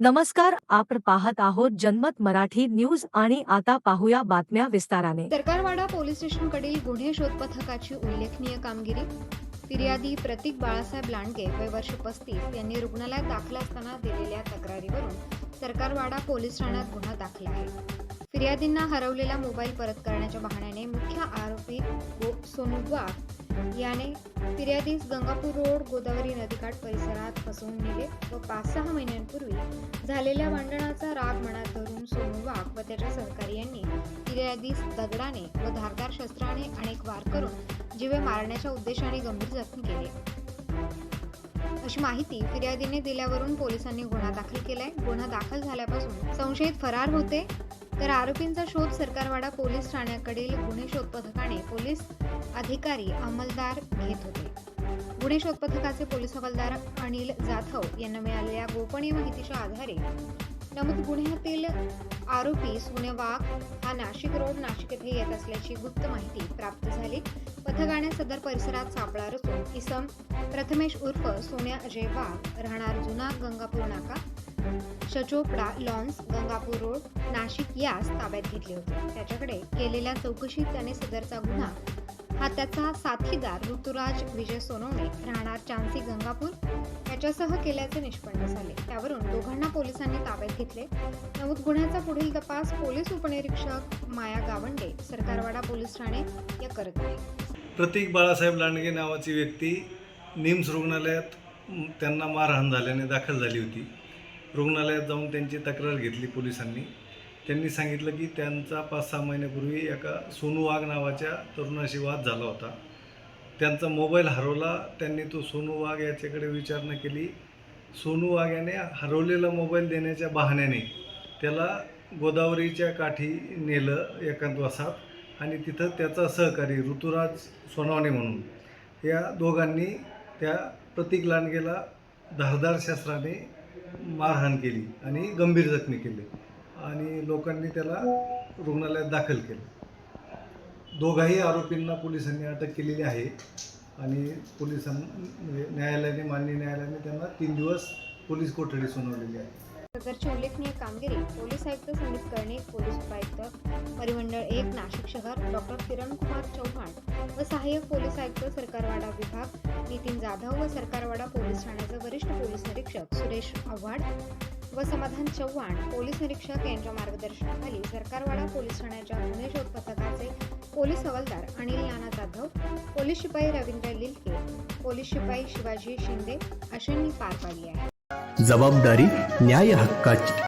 नमस्कार आपण पाहत आहोत जनमत मराठी न्यूज आणि आता पाहूया बातम्या विस्ताराने. सरकारवाडा पोलीस स्टेशनकडील गुन्हे शोध पथकाची उल्लेखनीय कामगिरी. फिर्यादी प्रतीक बाळासाहेब लांडगे वय वर्ष पस्तीस यांनी रुग्णालयात दाखल असताना दिलेल्या तक्रारीवरून सरकारवाडा पोलीस ठाण्यात गुन्हा दाखल आहे. फिर्यादींना हरवलेला मोबाईल परत करण्याच्या बहाण्याने मुख्य आरोपी गो- सोनू वाघ याने फिर्यादीस गंगापूर रोड गोदावरी नदीकाठ परिसरात फसवून नेले व पाच सहा महिन्यांपूर्वी झालेल्या भांडणाचा राग मनात धरून सोनू वाघ व त्याच्या सहकार्यांनी फिर्यादीस दगडाने व धारदार शस्त्राने अनेक वार करून जीवे मारण्याच्या उद्देशाने गंभीर जखमी केले. अशी माहिती फिर्यादीने दिल्यावरून पोलिसांनी गुन्हा दाखल केलाय. गुन्हा दाखल झाल्यापासून संशयित फरार होते. तर आरोपींचा शोध सरकारवाडा पोलीस ठाण्याकडील गुन्हे शोध पथकाने पोलीस अधिकारी अंमलदार घेत होते. गुन्हे शोध पथकाचे पोलीस हवालदार अनिल जाधव यांना मिळालेल्या गोपनीय माहितीच्या आधारे नमूद गुन्ह्यातील आरोपी सुने वाघ हा नाशिक रोड नाशिक येथे येत असल्याची गुप्त माहिती प्राप्त झाली. पथकाने सदर परिसरात सापळा रचून इसम प्रथमेश उर्फ सोन्या अजय वाघ राहणार जुना गंगापूर नाका शचोपडा लॉन्स गंगापूर रोड नाशिक यास ताब्यात घेतले होते. त्याच्याकडे केलेल्या चौकशीत त्याने सदरचा गुन्हा हा त्याचा साथीदार ऋतुराज विजय सोनवणे राहणार चांसी गंगापूर त्याच्यासह केल्याचे निष्पन्न झाले. त्यावरून दोघांना पोलिसांनी ताब्यात घेतले. नमूद गुन्ह्याचा पुढील तपास पोलीस उपनिरीक्षक माया गावंडे सरकारवाडा पोलीस ठाणे या करत आहे प्रतीक बाळासाहेब लांडगे नावाची व्यक्ती निम्स रुग्णालयात त्यांना मारहाण झाल्याने दाखल झाली होती. रुग्णालयात जाऊन त्यांची तक्रार घेतली पोलिसांनी. त्यांनी सांगितलं की त्यांचा पाच सहा महिन्यापूर्वी एका सोनू वाघ नावाच्या तरुणाशी वाद झाला होता. त्यांचा मोबाईल हरवला त्यांनी तो सोनू वाघ याच्याकडे विचारणा केली. सोनू वाघ याने हरवलेला मोबाईल देण्याच्या बहाण्याने त्याला गोदावरीच्या काठी नेलं एकांतवासात आणि तिथं त्याचा सहकारी ऋतुराज सोनावणे म्हणून या दोघांनी त्या प्रतीक लांडगेला धारदार शस्त्राने मारहाण केली आणि गंभीर जखमी केले आणि लोकांनी त्याला रुग्णालयात दाखल केलं. दोघाही आरोपींना पोलिसांनी अटक केलेली आहे. आणि पोलिसां म्हणजे न्यायालयाने माननीय न्यायालयाने त्यांना तीन दिवस पोलीस कोठडी सुनावलेली आहे. सदरची उल्लेखनीय कामगिरी पोलीस आयुक्त संदीप कर्णिक पोलीस उपायुक्त परिमंडळ एक नाशिक शहर डॉक्टर किरण कुमार चव्हाण व सहाय्यक पोलीस आयुक्त सरकारवाडा विभाग नितीन जाधव व सरकारवाडा पोलीस ठाण्याचे वरिष्ठ पोलीस निरीक्षक सुरेश आव्हाड व समाधान चव्हाण पोलीस निरीक्षक यांच्या मार्गदर्शनाखाली सरकारवाडा पोलीस ठाण्याच्या गुन्हे शोध पोलीस हवालदार अनिल नाना जाधव पोलीस शिपाई रवींद्र लिलके पोलीस शिपाई शिवाजी शिंदे अशांनी पार पाडली आहे. जबाबदारी न्याय हक्काची.